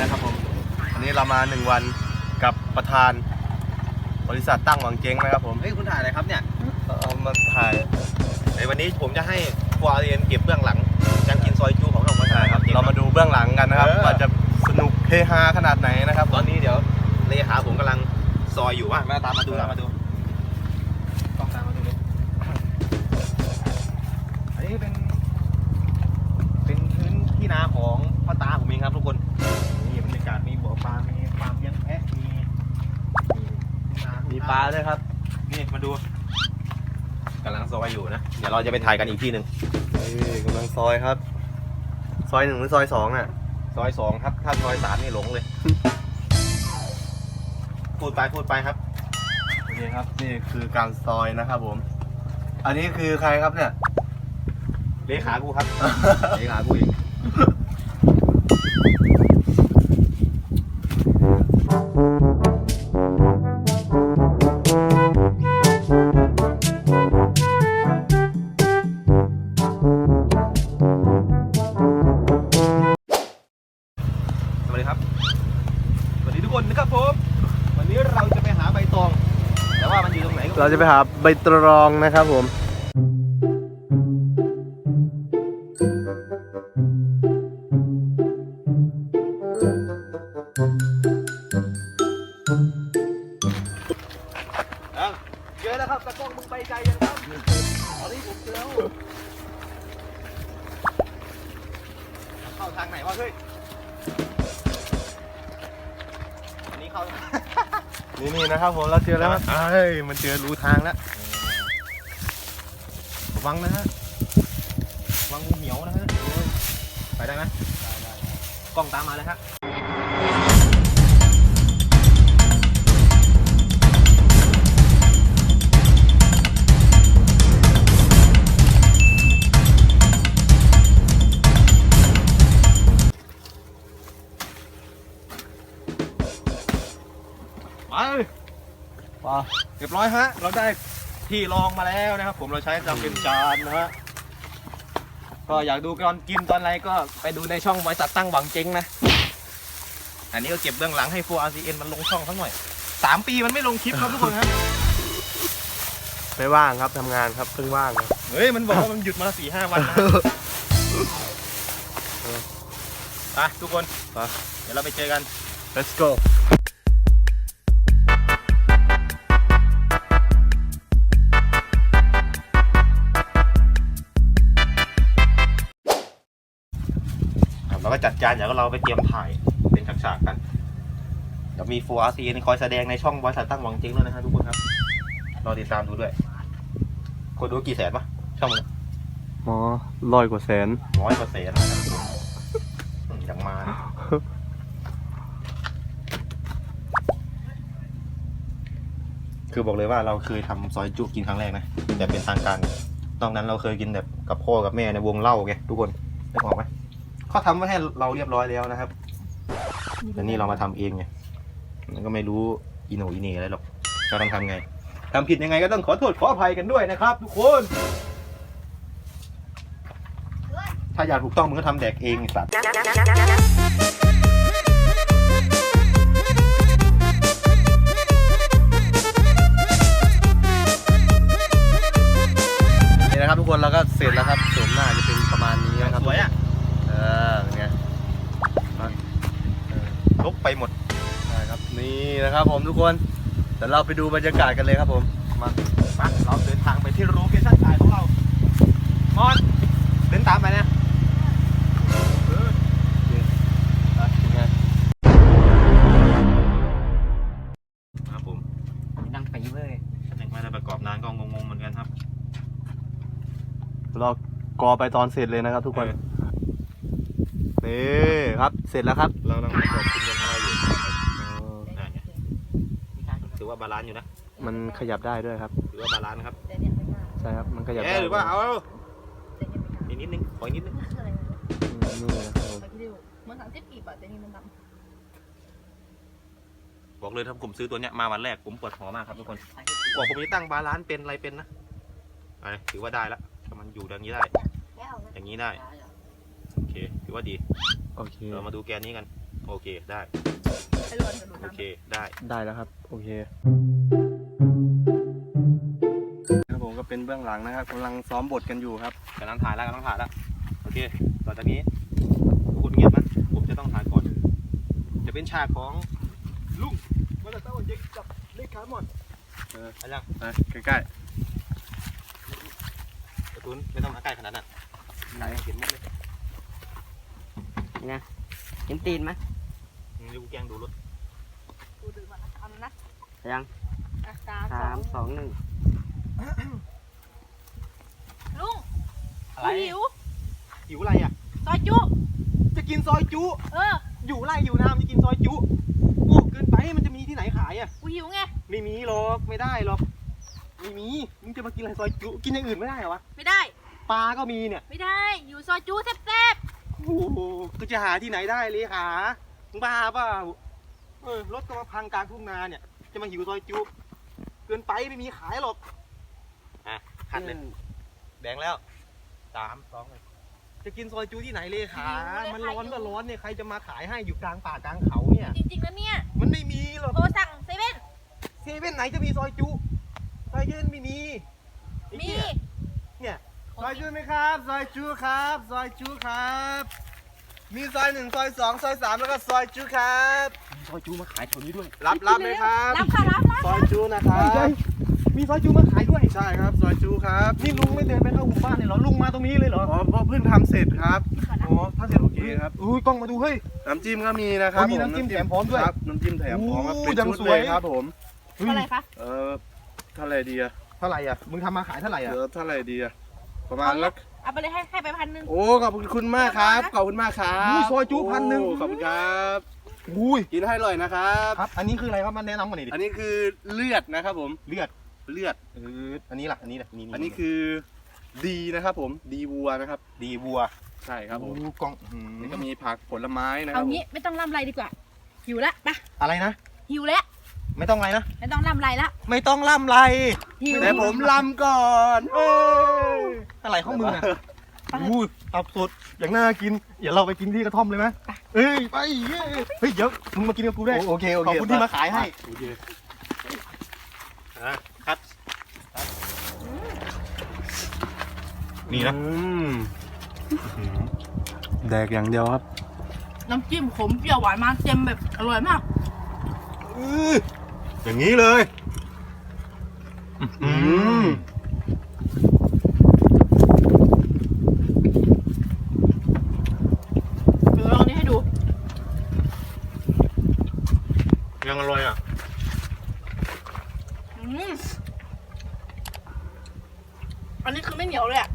ช่อง ORCN นะครับผมอันนี้เรามาหนึ่งวันกับประธานบริษัทตั้งหวังเจ๊งนะครับผมเฮ้ยคุณถ่ายอะไรครับเนี่ยเอามาถ่ายในวันนี้ผมจะให้ฟอร์เรียนเก็บเบื้องหลังการกินซอยจูของเรามาถ่ายครับเรามาดูเบื้องหลังกันนะครับเออว่าจะสนุกเฮฮาขนาดไหนนะครับ ตอนนี้เดี๋ยวเลขาผมกำลังซอยอยู่ว่ามาตามมาดูตามมาดูกล้องตามมาดูดิอันนี้เป็นเป็นพื้นที่นาของพ่อตาผมเองครับทุกคน นี่บรรยากาศมีบ่อปลา มีฟาร์มเลี้ยงแพะ มีมีนา มีปลาด้วยครับ นี่มาดูกำลังซอยอยู่นะ เดี๋ยวเราจะไปถ่ายกันอีกที่หนึ่งนี่กำลังซอยครับ ซอยหนึ่งหรือซอยสองอะ ซอยสองครับ ถ้าซอยสามนี่หลงเลย พูดไปพูดไปครับโอเคครับ นี่คือการซอยนะครับผม อันนี้คือใครครับเนี่ย เลขากูครับ เลขากูเอง จะไปหาใบตรองนะครับผมเจอแล้วครับตะกล้องมึงไปไกลยังครับตอนนี้ผมเจอแล้วเข้าทางไหนวะเฮ้ยอันนี้เข้า นี่นี่นะครับผมเราเจอแล้วครับเอ้ยมันเจอรูทางแล้วระวังนะฮะระวังงูเหนียวนะฮะไปได้ไหมกล้องตามมาเลยครั ปลาเรียบร้อยฮะ เราได้ที่รองมาแล้วนะครับ ผมเราใช้จำเป็นจานนะฮะ ก็อยากดูตอนกินตอนอะไรก็ไปดูในช่องบริษัทตั้งหวังเจ๊งนะ อันนี้ก็เก็บเบื้องหลังให้ 4RCN มันลงช่องเขาหน่อยสามปีมันไม่ลงคลิปครับทุกคนครับ ไม่ว่างครับทำงานครับเพิ่งว่างครับเฮ้ย มันบอกว่ามันหยุดมาสี่ห้าวันนะไปทุกคนไปเดี๋ยวเราไปเจอกัน let's go ครับเราก็จัดจานเดี๋ยวเราไปเตรียมถ่ายเป็นฉากๆกันเดี๋ยวมี 4RCN คอยแสดงในช่องบริษัทตั้งหวังเจ๊งด้วยนะฮะทุกคนครับรอติดตามดูด้วยคนดูกี่แสนปะช่องมันอ๋อร้อยกว่าแสนร้อยกว่าแสนนะครับอืมอย่างมานะคือบอกเลยว่าเราเคยทำซอยจุกินครั้งแรกนะแต่เป็นทางการนอกนั้นเราเคยกินแบบกับพ่อกับแม่ในวงเล่าไงทุกคนได้บอกไหม เขาทำไว้ให้เราเรียบร้อยแล้วนะครับแต่นี่เรามาทำเองไงมันก็ไม่รู้อีโหนอีเหน่อะไรหรอกจะต้องทำไงทำผิดยังไงก็ต้องขอโทษขออภัยกันด้วยนะครับ ทุกคน ถ้าอยากถูกต้องมึงก็ทำแดกเองไอ้สัตว์นี่ เดี๋ยวเราไปดูบรรยากาศกันเลยครับผม มามาเราเดินทางไปที่โลเคชั่นถ่ายของเรามอนเดินตามไปนะเอออะเป็นไงครับผมนั่งไปเลยยังไม่ได้ประกอบนานก็งงๆเหมือนกันครับ เรากอไปตอนเสร็จเลยนะครับทุกคน นี่ครับ เสร็จแล้วครับ เรากำลังประกอบกินกันของเราอยู่อ่าเนี่ยถือว่า บาลานซ์อยู่นะมันขยับได้ด้วยครับถือว่าบาลานซ์นะครับใช่ครับมันขยับเอ๊ะได้หรือว่าเอาอีกนิดนึงขออีกนิดนึงอืมนี่นะครับผม มันสามสิบกี่บาทแต่นี่มันดบอกเลยถ้าผมซื้อตัวเนี้ยมาวันแรกผมปวดหัวมากครับทุกคนกว่าผมจะตั้งบาลานซ์เป็นอะไรเป็นนะไปถือว่าได้แล้วถ้ามันอยู่อย่างนี้ได้ำแล้วอย่างนี้ได้โอเคถือถือว่าดีโอเค เรามาดูแกนนี้กัน โอเคได้ ไอ้หลวนกับหนูโอทำ เคได้ได้แล้วครับ โอเคครับผมก็เป็นเบื้องหลังนะครับกำลังซ้อมบทกันอยู่ครับ กำลังถ่ายแล้วกำลังถ่ายแล้วโอเค ต่อจากนี้ทุกคนเงียบนะผมจะต้องถ่ายก่อน จะเป็นฉากของลุงมาจากตะวันเด็กกับเลขาหมดเออไปยังนะใกล้กระตุ้นไม่ต้องมาใกล้ขนาดนั้นถ่ายให้เห็นหมดเลยไงเห็นตีนไหมมึ งเดี๋ยวกูแกล้งดูรถดูดึงมาเอานะยังอะสามสามสองหนึ่งลุงอะไรหิวหิวอะไรอะ ซอยจุจะกินซอยจุ เอออยู่ไรอยู่น้ำจะกินซอยจุโอ้เกินไปมันจะมีที่ไหนขายอะ กูหิวไงไม่มีหรอกไม่ได้หรอกไม่มีมึงจะมากินอะไรซอยจุกินอย่างอื่นไม่ได้เหรอวะไม่ได้ ปลาก็มีเนี่ยไม่ได้ อยู่ซอยจุแซ่บโอ้โหก็จะหาที่ไหนได้เลยหา มึงบ้าเปล่าเออรถก็มาพังกลางทุ่งนาเนี่ย จะมาหิวซอยจุเกินไปไม่มีขายหรอกอะคัดเลยแดงแล้วสามสองเลยจะกินซอยจูที่ไหนเลยขา มันร้อนก็ร้อนเนี่ยใครจะมาขายให้อยู่กลางป่ากลางเขาเนี่ยๆจริงๆนะเนี่ย มันไม่มีหรอกโทรสั่งเซเว่นเซเว่นไหนจะมีซอยจุซอยเว่นไม่มีไอ้มี เหี้ยเนี่ยๆซอยจูไหมครับ ซอยจูครับ ซอยจูครับ มีซอยหนึ่งซอยสองซอยสามแล้วก็ซอยจูครับ มีซอยจูมาขายแถวนี้ด้วย รับรับเลยครับรับค่ะรับรับซอยจูนะครับมีซอยจูมาขายด้วย ใช่ครับซอยจูครับ นี่ลุงไม่เดินไปเข้าหมู่บ้านเลยเหรอ ลุงมาตรงนี้เลยเหรอ อ๋อเพราะเพิ่งทำเสร็จครับอ๋อถ้าเสร็จโอเคครับอุ้ยกล้องมาดูเฮ้ย น้ำจิ้มก็มีนะครับโอ้มีน้ำจิ้มแถมพร้อมด้วยครับน้ำจิ้มแถมพร้อมครับโอ้เป็นยังชุดสเลวยยครับผมเท่าไหร่คะ เออเท่าไหร่ดีอะเท่าไหร่อะมึงทำมาขายเท่าไหร่เออะอเท่าไหร่ดีอะประมาณละ เอาไปเลยให้ให้ไปพันหนึ่ง โอ้ขอบคุณมากครับ ขอบคุณมากครับอู้ซอยจูพันหนึ่ง โอ้ขอบคุณครับอุ้ยกินให้อร่อยนะครับ ครับ อันนี้คืออะไรครับมันแนะนำมาหน่อยดิอันนี้คือเลือดนะครับผมเลือดเลือด เอออันนี้ล่ะอันนี้ล่ะอันนี้คือดีนะครับผมดีวัวนะครับ ดีบัวใช่ครับผมโอ้กล้องอืมนี่ก็มีผักผลไม้นะคเอารับผมงี้ไม่ต้องล่ำไรดีกว่า หิวแล้วไปอะไรนะ หิวแล้วไม่ต้องอะไรนะ ไม่ต้องล่ำไรละไม่ต้องล่ำไรหิวแต่ผมลำก่อนเอ้ย อะไรของมึงอะอู้ตับสดอย่างน่ากินเดี๋ยวเราไปกินที่กระท่อมเลยไหมเอ้ยไปเย้เฮ้ยเดี๋ยวมึงมากินกับกูด้วยโอเคโอเคขอบคุณที่มาขายให้โอเคอะครับนี่นะอืมแดกอย่างเดียวครับ น้ำจิ้มขมเปรี้ยวหวานมันเต็มแบบอร่อยมากอื้ออย่างนี้เลย อืม เดี๋ยวลองนี้ให้ดู ยังอร่อยอะ อืม อันนี้คือไม่เหนียวเลยอะ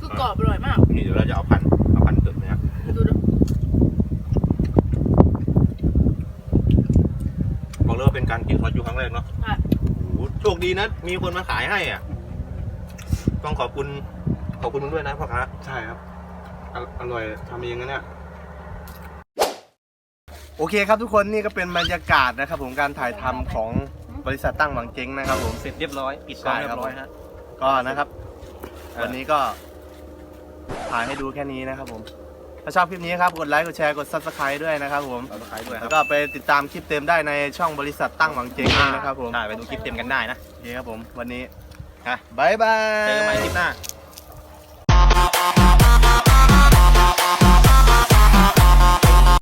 คือกรอบอร่อยมาก นี่เดี๋ยวเราจะเอาพันเอาพันตึกนะครับดูดูบอกเลยว่าเป็นการกินซอยจูครั้งแรกเนาะอะโอ้โหโชคดีนะ มีคนมาขายให้อะ ต้องขอบคุณ ขอบคุณมึงด้วยนะพ่อค้าใช่ครับออร่อยทำเองนะเนี่ย โอเคครับทุกคนนี่ก็เป็นบรรยากาศนะครับผมการถ่ายทำของบริษัทตั้งหวังเจ๊งนะครับผม เสร็จเรียบร้อย ปิดกล้องใช่เรียครับบร้อยฮะ ก็นะครับ วันนี้ก็ถ่ายให้ดูแค่นี้นะครับผม ถ้าชอบคลิปนี้ครับ กดไลค์ กดแชร์ กด subscribe ด้วยนะครับผม เราขายด้วยคแล้รับวก็ไปติดตามคลิปเต็มได้ในช่องบริษัทตั้งหวังเจ๊งเลยนะครับผมใช่ไปดูคลิปเต็มกันได้นะ โอเคครับผม วันนี้ฮะบายบาย เจอกันใหม่คลิปหน้า